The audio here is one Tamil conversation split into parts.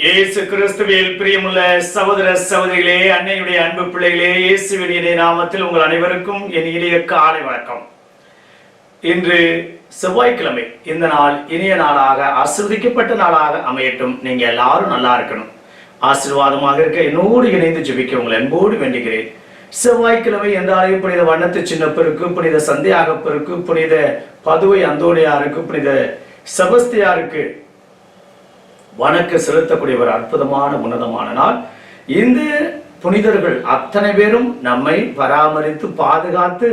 இயேசு கிறிஸ்துவில் பிரியமுள்ள சகோதர சகோதரிகளே அன்னையுடைய அன்பு பிள்ளைகளே இயேசுவினுடைய நாமத்தில் உங்கள் அனைவருக்கும் என் இனிய காலை வணக்கம். இன்று செவ்வாய்க்கிழமை இந்த நாள் இனிய நாளாக ஆசிர்வதிக்கப்பட்ட நாளாக அமையட்டும். நீங்க எல்லாரும் நல்லா இருக்கணும். ஆசீர்வாதமாக இருக்க என்னோடு இணைந்து ஜெபிக்க உங்களை அன்போடு வேண்டுகிறேன். செவ்வாய்க்கிழமை என்றாலே புனித வண்ணத்து சின்னப்பருக்கு புனித சந்தியாகப்பருக்கு புனித பதுவை அந்தோனியாருக்கு புனித செபஸ்தியாருக்கு வணக்க செலுத்தக்கூடிய ஒரு அற்புதமான உன்னதமான நாள். இந்த புனிதர்கள் அத்தனை பேரும் நம்மை பராமரித்து பாதுகாத்து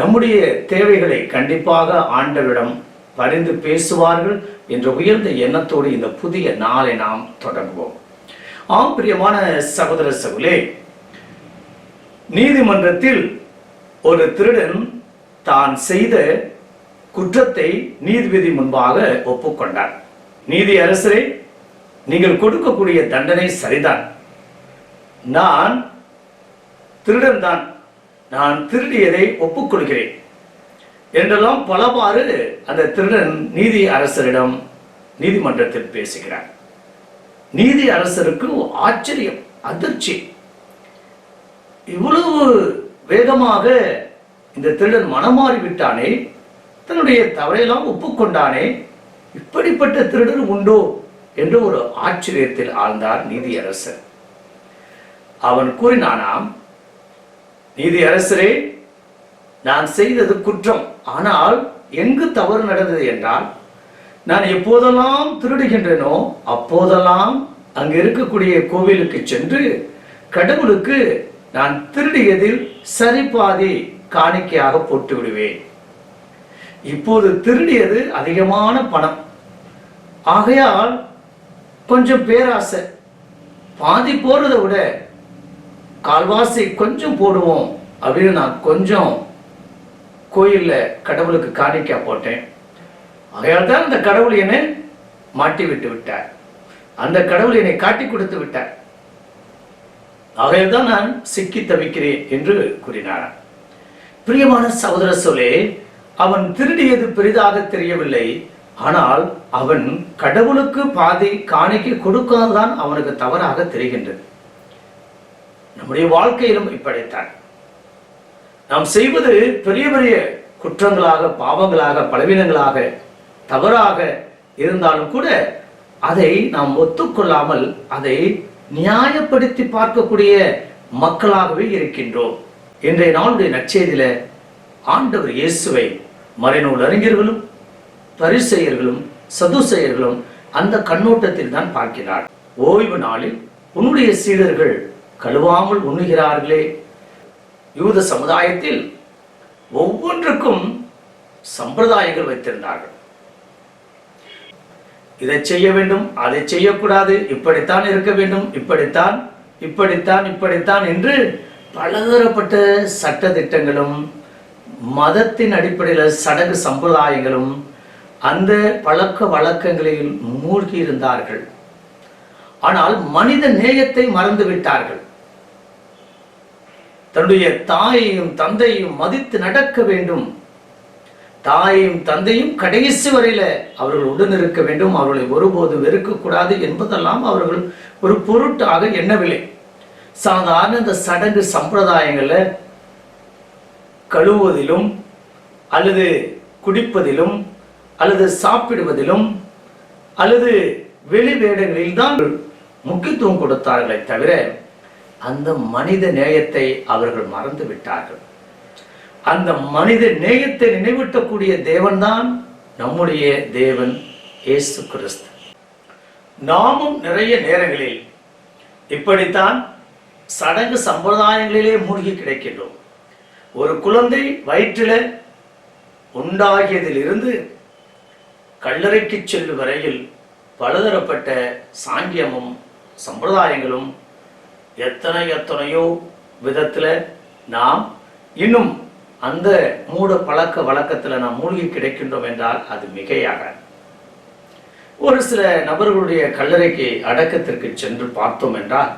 நம்முடைய தேவைகளை கண்டிப்பாக ஆண்டவிடம் பரிந்து பேசுவார்கள் என்ற உயர்ந்த எண்ணத்தோடு இந்த புதிய நாளை நாம் தொடங்குவோம். ஆம் பிரியமான சகோதர சகுலே நீதிமன்றத்தில் ஒரு திருடன் தான் செய்த குற்றத்தை நீதிபதி முன்பாக ஒப்புக்கொண்டார். நீதி அரசரே நீங்கள் கொடுக்கக்கூடிய தண்டனை சரிதான். நான் திருடன் தான் நான் திருடியதை ஒப்புக்கொள்கிறேன். என்றெல்லாம் பலவாறு அந்த திருடன் நீதி அரசரிடம் நீதிமன்றத்தில் பேசுகிறார். நீதி அரசருக்கு ஆச்சரியம் அதிர்ச்சி. இவ்வளவு வேகமாக இந்த திருடன் மனமாறி விட்டானே தன்னுடைய தவறையெல்லாம் ஒப்புக்கொண்டானே இப்படிப்பட்ட திருடன் உண்டோ? என்று ஒரு ஆச்சரியத்தில் ஆழ்ந்தார் நீதியரசர். அவன் கூறினானாம் நீதியரசரே நான் செய்தது குற்றம். ஆனால் எங்கு தவறு நடந்தது என்றால் நான் எப்போதெல்லாம் திருடுகின்றனோ அப்போதெல்லாம் அங்கு இருக்கக்கூடிய கோவிலுக்கு சென்று கடவுளுக்கு நான் திருடியதில் சரிபாதி காணிக்கையாக போட்டு விடுவேன் இப்போது திருடியது அதிகமான பணம். ஆகையால் கொஞ்சம் பேராசை. பாதி போறதை விட கால்வாசி கொஞ்சம் போடுவோம் அப்படின்னு நான் கொஞ்சம் கோயிலில் கடவுளுக்கு காணிக்கா போட்டேன். ஆகையால் தான் அந்த கடவுள் என்னை மாட்டி விட்டு விட்டார். அந்த கடவுள் என்னை காட்டி கொடுத்து விட்டார். ஆகையால் தான் நான் சிக்கி தவிக்கிறேன் என்று கூறினார். பிரியமான சகோதர சொலே அவன் திருடியது பெரிதாக தெரியவில்லை. ஆனால் அவன் கடவுளுக்கு பாதை காணிக்கை கொடுக்காததான் அவனுக்கு தவறாக தெரிகின்றது. நம்முடைய வாழ்க்கையிலும் இப்படித்தான். நாம் செய்வது பெரிய பெரிய குற்றங்களாக பாவங்களாக பலவீனங்களாக தவறாக இருந்தாலும் கூட அதை நாம் ஒத்துக்கொள்ளாமல் அதை நியாயப்படுத்தி பார்க்கக்கூடிய மக்களாகவே இருக்கின்றோம். இன்றைய நாளுடைய நற்செய்தியில ஆண்டவர் இயேசுவை மறைநூல் அறிஞர்களும் பரிசெயர்களும் சதுசெயர்களும் அந்த கண்ணோட்டத்தில் தான் பார்க்கிறார் ஓய்வு நாளில் உன்னுடைய சீடர்கள் கழுவாமல் உண்ணுகிறார்களே. யூத சமுதாயத்தில் ஒவ்வொன்றுக்கும் சம்பிரதாயங்கள் வைத்திருந்தார்கள். இதை செய்ய வேண்டும் அதை செய்யக்கூடாது இப்படித்தான் இருக்க வேண்டும் இப்படித்தான் இப்படித்தான் இப்படித்தான் என்று பலதரப்பட்ட சட்ட திட்டங்களும் மதத்தின் அடிப்படையில் சடங்கு சம்பிரதாயங்களும் அந்த பழக்க வழக்கங்களில் மூழ்கி இருந்தார்கள். ஆனால் மனித நேயத்தை மறந்து விட்டார்கள். தன்னுடைய தாயையும் தந்தையும் மதித்து நடக்க வேண்டும். தாயையும் தந்தையும் கடைசி வரையில அவர்கள் உடன் இருக்க வேண்டும். அவர்களை ஒருபோதும் வெறுக்கக்கூடாது என்பதெல்லாம் அவர்கள் ஒரு பொருட்டாக எண்ணவில்லை. சாதாரண இந்த சடங்கு சம்பிரதாயங்களை கழுவுவதிலும் அல்லது குடிப்பதிலும் அல்லது சாப்பிடுவதிலும் அல்லது வெளி வேடங்களில் தான் முக்கியத்துவம் கொடுத்தார்களே தவிர அந்த மனித நேயத்தை அவர்கள் மறந்து விட்டார்கள் அந்த மனித நேயத்தை நினைவூட்டக்கூடிய தேவன்தான் நம்முடைய தேவன் இயேசு கிறிஸ்து. நாமும் நிறைய நேரங்களில் இப்படித்தான் சடங்கு சம்பிரதாயங்களிலே மூழ்கி கிடைக்கின்றோம். ஒரு குழந்தை வயிற்றில் உண்டாகியதிலிருந்து கல்லறைக்கு செல்லும் வரையில் பலதரப்பட்ட சாங்கியமும் சம்பிரதாயங்களும் எத்தனை எத்தனையோ விதத்துல நாம் இன்னும் அந்த மூட பழக்க வழக்கத்துல நாம் மூழ்கி கிடைக்கின்றோம் என்றால் அது மிகையாக. ஒரு சில நபர்களுடைய கல்லறைக்கு அடக்கத்திற்கு சென்று பார்த்தோம் என்றால்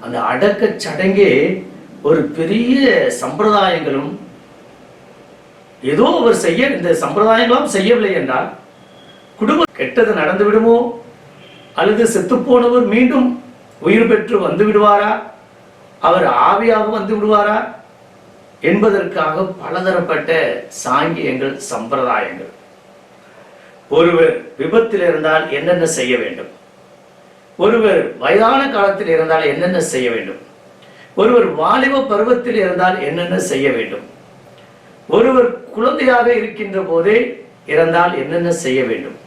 அந்த அடக்க சடங்கே ஒரு பெரிய சம்பிரதாயங்களும் ஏதோ அவர் செய்ய இந்த சம்பிரதாயங்களும் செய்யவில்லை என்றால் குடும்பம் கெட்டது நடந்து விடுமோ? அல்லது செத்துப்போனவர் மீண்டும் உயிர் பெற்று வந்து விடுவாரா? அவர் ஆவியாக வந்து விடுவாரா? என்பதற்காக பலதரப்பட்ட சாங்கியங்கள் சம்பிரதாயங்கள். ஒருவர் விபத்தில் இருந்தால் என்னென்ன செய்ய வேண்டும்? ஒருவர் வயதான காலத்தில் இருந்தால் என்னென்ன செய்ய வேண்டும்? ஒருவர் வாலிப பருவத்தில் இருந்தால் என்னென்ன செய்ய வேண்டும்? ஒருவர் குழந்தையாக இருக்கின்ற போதே இறந்தால் என்னென்ன செய்ய வேண்டும்?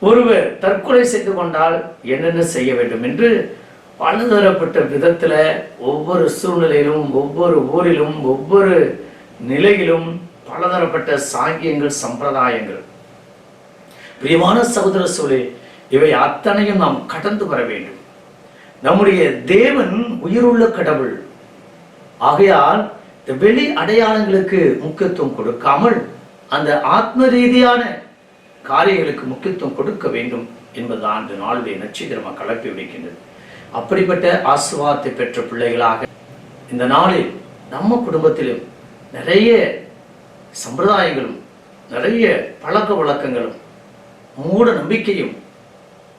ஒருவர் தற்கொலை செய்து கொண்டால் என்னென்ன செய்ய வேண்டும் என்று பலதரப்பட்ட விதத்துல ஒவ்வொரு சூழ்நிலையிலும் ஒவ்வொரு ஊரிலும் ஒவ்வொரு நிலையிலும் பலதரப்பட்ட சாங்கியங்கள் சம்பிரதாயங்கள். பிரியமான சகோதர சூழல் இவை அத்தனையும் நாம் கடந்து வர வேண்டும். நம்முடைய தேவன் உயிருள்ள கடவுள். ஆகையால் இந்த வெளி அடையாளங்களுக்கு முக்கியத்துவம் கொடுக்காமல் அந்த ஆத்ம ரீதியான காரியங்களுக்கு முக்கியத்துவம் கொடுக்க வேண்டும் என்பதுதான் இந்த நாளுடைய நட்சத்திரமாக கலப்பி விடுக்கின்றது அப்படிப்பட்ட ஆசுவாதத்தை பெற்ற பிள்ளைகளாக இந்த நாளில் நம்ம குடும்பத்திலும் நிறைய சம்பிரதாயங்களும் நிறைய பழக்க வழக்கங்களும் மூட நம்பிக்கையும்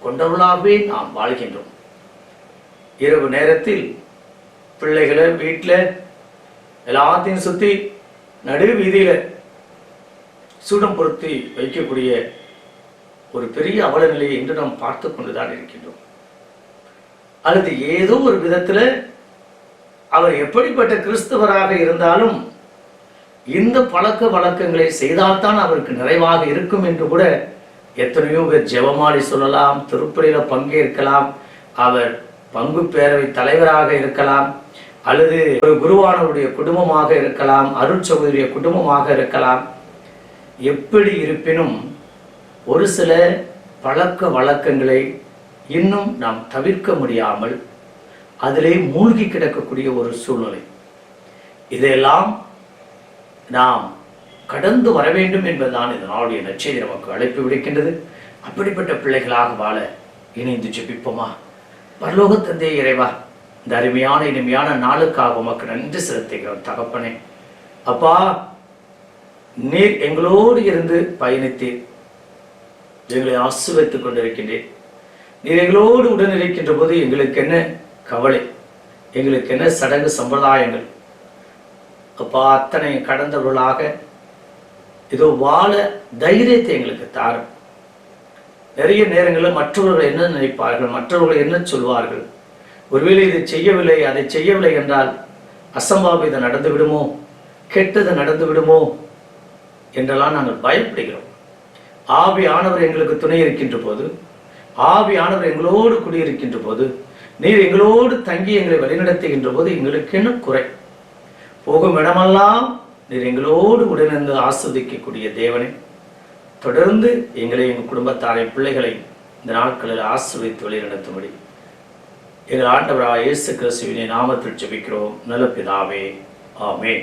கொண்டவர்களாகவே நாம் வாழ்கின்றோம். இரவு நேரத்தில் பிள்ளைகளை வீட்டில் எல்லாத்தையும் சுற்றி நடு வீதியில் சூடம் பொருத்தி வைக்கக்கூடிய ஒரு பெரிய அவல நிலையை இன்று நாம் பார்த்து கொண்டுதான் இருக்கின்றோம். அல்லது ஏதோ ஒரு விதத்துல அவர் எப்படிப்பட்ட கிறிஸ்தவராக இருந்தாலும் இந்த பழக்க வழக்கங்களை செய்தால்தான் அவருக்கு நிறைவாக இருக்கும் என்று கூட எத்தனையோ பேர் ஜெபமாலி சொல்லலாம் திருப்பலியில பங்கேற்கலாம் அவர் பங்கு பேரவை தலைவராக இருக்கலாம் அல்லது ஒரு குருவானவருடைய குடும்பமாக இருக்கலாம் அருட்சகோதரிய குடும்பமாக இருக்கலாம். எப்படி இருப்பினும் ஒரு சில பழக்க வழக்கங்களை இன்னும் நாம் தவிர்க்க முடியாமல் அதிலே மூழ்கி கிடக்கக்கூடிய ஒரு சூழ்நிலை. இதையெல்லாம் நாம் கடந்து வர வேண்டும் என்பதுதான் இந்த நாளுடைய நமக்கு அழைப்பு விடுக்கின்றது. அப்படிப்பட்ட பிள்ளைகளாக வாழ இணைந்து ஜெபிப்போமா? பரலோக தந்தை இறைவா இந்த அருமையான இனிமையான நாளுக்காக உமக்கு நன்றி செலுத்துகிறோம் தகப்பனே. அப்பா நீர் எங்களோடு இருந்து பயணித்தீர் எங்களை ஆசிர்வதித்துக் கொண்டிருக்கின்றேன். நீர் எங்களோடு உடன் இருக்கின்ற போது எங்களுக்கு என்ன கவலை? எங்களுக்கு என்ன சடங்கு சம்பிரதாயங்கள்? அப்பா அத்தனை கடந்தவர்களாக ஏதோ வாழ தைரியத்தை எங்களுக்கு தாரும். நிறைய நேரங்களில் மற்றவர்கள் என்ன நினைப்பார்கள்? மற்றவர்கள் என்ன சொல்வார்கள்? ஒருவேளை இதை செய்யவில்லை அதை செய்யவில்லை என்றால் அசம்பாவிதம் நடந்து விடுமோ கெட்டது நடந்து விடுமோ என்றெல்லாம் நாங்கள் பயப்படுகிறோம். ஆவியானவர் எங்களுக்கு துணை இருக்கின்ற போது ஆவியானவர் எங்களோடு குடியிருக்கின்ற போது நீர் எங்களோடு தங்கி எங்களை வழிநடத்துகின்ற போது எங்களுக்கு என்ன குறை? போகும் இடமெல்லாம் நீர் எங்களோடு உடனிருந்து ஆஸ்வதிக்கக்கூடிய தேவனே. தொடர்ந்து எங்களை எங்கள் குடும்பத்தாரை பிள்ளைகளை இந்த நாட்களில் ஆசிர்வதித்து வழிநடத்தும்படி. எங்கள் ஆண்டவராக இயேசு கிறிஸ்துவினை நாமத்தில் ஜெபிக்கிறோம். நல்ல பிதாவே ஆமே